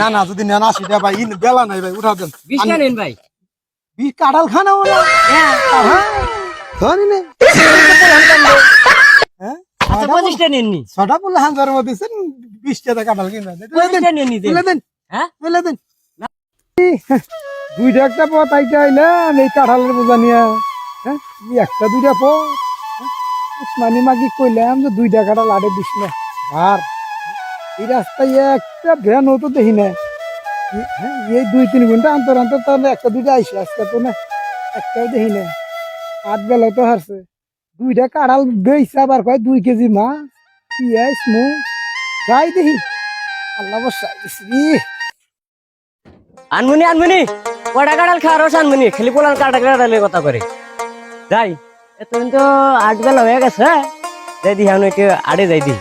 না না যদি নেন টাকা ভাই ইন বেলা নাই ভাই উঠা দেন। নিন ভাই। কাঁঠাল খানা ওরা হ্যাঁ। ধরি নে। হ্যাঁ? আচ্ছা পঁচিশটা নিননি। ছটা বললে হাজার মধ্যে দিচ্ছেন বিশ কাঁঠাল কিনা দেন। পঁচিশটা নিয়ে নিতে তুলে দেন। হ্যাঁ? দেন। দুইটা একটা পথ আইলাম এই কাঁঠালের বোঝা নিয়ে। হ্যাঁ? একটা দুইটা পথ। মানে কইলাম যে দুইটা কাঁঠাল আড়ে দিস না। আর এই রাস্তায় একটা ভ্যান হতো দেখি না হ্যাঁ, এই দুই তিন ঘণ্টা অন্তর অন্তর তাহলে একটা দুইটা আইসে আজকে তো না একটাও দেখি না আট বেলা তো হারছে। দুইটা কাঁঠাল বেইছে আবার কয় দুই কেজি মাছ পিঁয়াজ মুখ যাই দেখি। আল্লাহ বসাই আনমনি আনমনি কটা কাটাল খাওয়ার আনমনি খালি পোলার কাটা কাটালের কথা করে যাই এতদিন তো আট বেলা হয়ে গেছে যাই আমি একটু আড়ে যাই দিই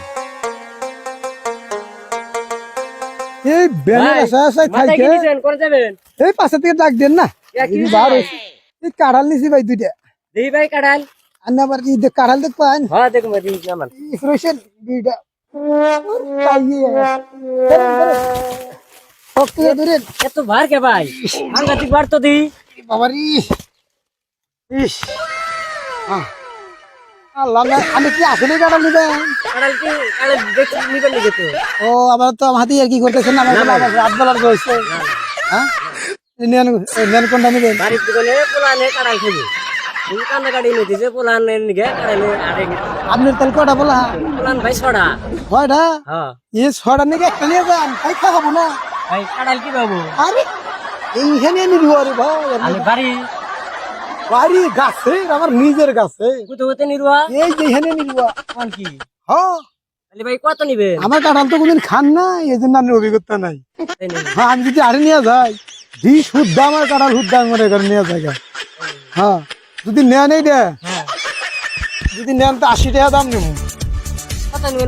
এই ব্যানের ভাই, আশা আশায় মাথায় কি থাইকে দিছেন করে যাবেন। এই পাশে থেকে ডাক দেন না। এ কি এই বার হইছে। এই কাঁঠাল নিছি ভাই দুইটা। দেখি ভাই কাটাল আর না আবার এই দেখ কাঁঠাল দেখ পান হ্যাঁ দেখুন ভাই দিই আমার। এই ফ্রেশের দুইটা। পাইয়ে ধরেন, ধরেন। শক্ত করে ধরেন এত ভার কে ভাই? সাংঘাতিক বার তো দিই। বাবারি। ইস। আহ। আমি কি আসলে কাঁঠাল নিবেন? ও তো আমার আর কি করতেছেন? আমার। রাত বেলার হয়েছে। হ্যাঁ? এই নেন কোনটা নিবেন? বাড়ির দোকানে পোলানে খাবি। নিয়ে কাটালে আড়ে আপনার তাহলে কটা বলা ভাই ছড়া কয়টা? হ্যাঁ। এ ছটা নাকি একটা নিয়ে যান খাব না। ভাই কি পাবো? আরে এইখানে নিবি আরে ভাই বাড়ি বাড়ি গাছে আমার নিজের গাছে। কোথাও কোথাও নিরুয়া। এই যেখানে নিবি কোন কি? হ্যাঁ। ভাই কত আমার কাঁঠাল তো কোনদিন খান না এই জন্য আমার অভিজ্ঞতা নাই। হ্যাঁ আমি যদি আরে নিয়ে যাই বিষ হুদ্দা আমার কাঁঠাল হুদ্দা মনে করে নিয়ে যায় হ্যাঁ যদি নেন এই দে। হ্যাঁ। যদি নেন তো আশি টাকা দাম নেব।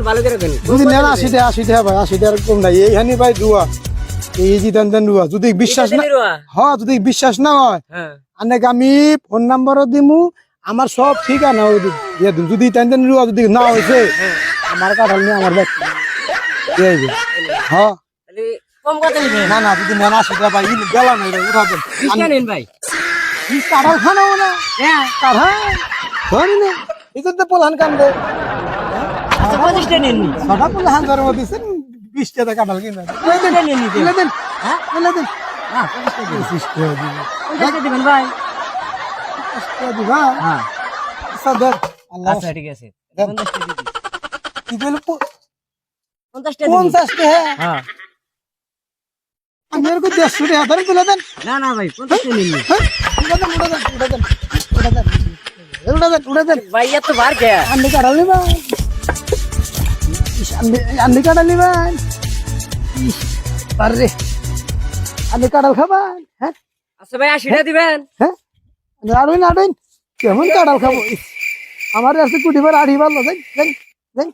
ভালো করে যদি নেন আশি টাকা আশি টাকা ভাই আশি টাকার কম নাই। এইখানে ভাই দুয়া। এই যে দেন দেন দুয়া যদি বিশ্বাস না হ্যাঁ যদি বিশ্বাস না হয় হ্যাঁ। অনেক আমি ফোন নাম্বারও দিমু আমার সব ঠিকানা দিয়ে দিম। যদি রুয়া যদি না হয়েছে হ্যাঁ। আমার কাঁঠাল নিয়ে আমার ব্যাগ। হ্যাঁ। না না যদি নেন আসে ভাই নাই ভাই? ই খানাও না। কাঁঠাল? ধরি না। এই তো পোলান কান্দে আচ্ছা পোলান দিচ্ছেন বিশ টাকা কাঁঠাল কিনে পঁচিশটা নিন নিতে তুলে দেন হ্যাঁ তুলে দেন হ্যাঁ পঁচিশটা দিন পঁচিশ টাকা দিবে পঞ্চাশটা দিবেন ভাই পঁচিশ টাকা দিবা হ্যাঁ আচ্ছা ধর আল্লাহ আচ্ছা ঠিক আছে দেন। পঞ্চাশটা দিবি কি বলে পঞ্চাশটা দিবি পঞ্চাশ টাকা হ্যাঁ আমি এরকম দেড়শো টাকা ধরে তুলে দেন না না ভাই পঞ্চাশটা নিন নি হ্যাঁ? উড়ে দেন, উড়ে দেন, উড়ে দেন, উড়ে দেন। উড়ে দেন, উড়ে দেন। ভাই এত ভার কে আন্ডি কাটাল আন্ডি কাটাল নিবেন? আরে, আন্ডি কাটাল খাবেন? হ্যাঁ? আচ্ছা ভাই আশিটা দিবেন হ্যাঁ? আড়ুন আড়ুন কেমন কাটাল খাব আমার কাছে কুটিবার আড়ি ভালো দেন দেন দেন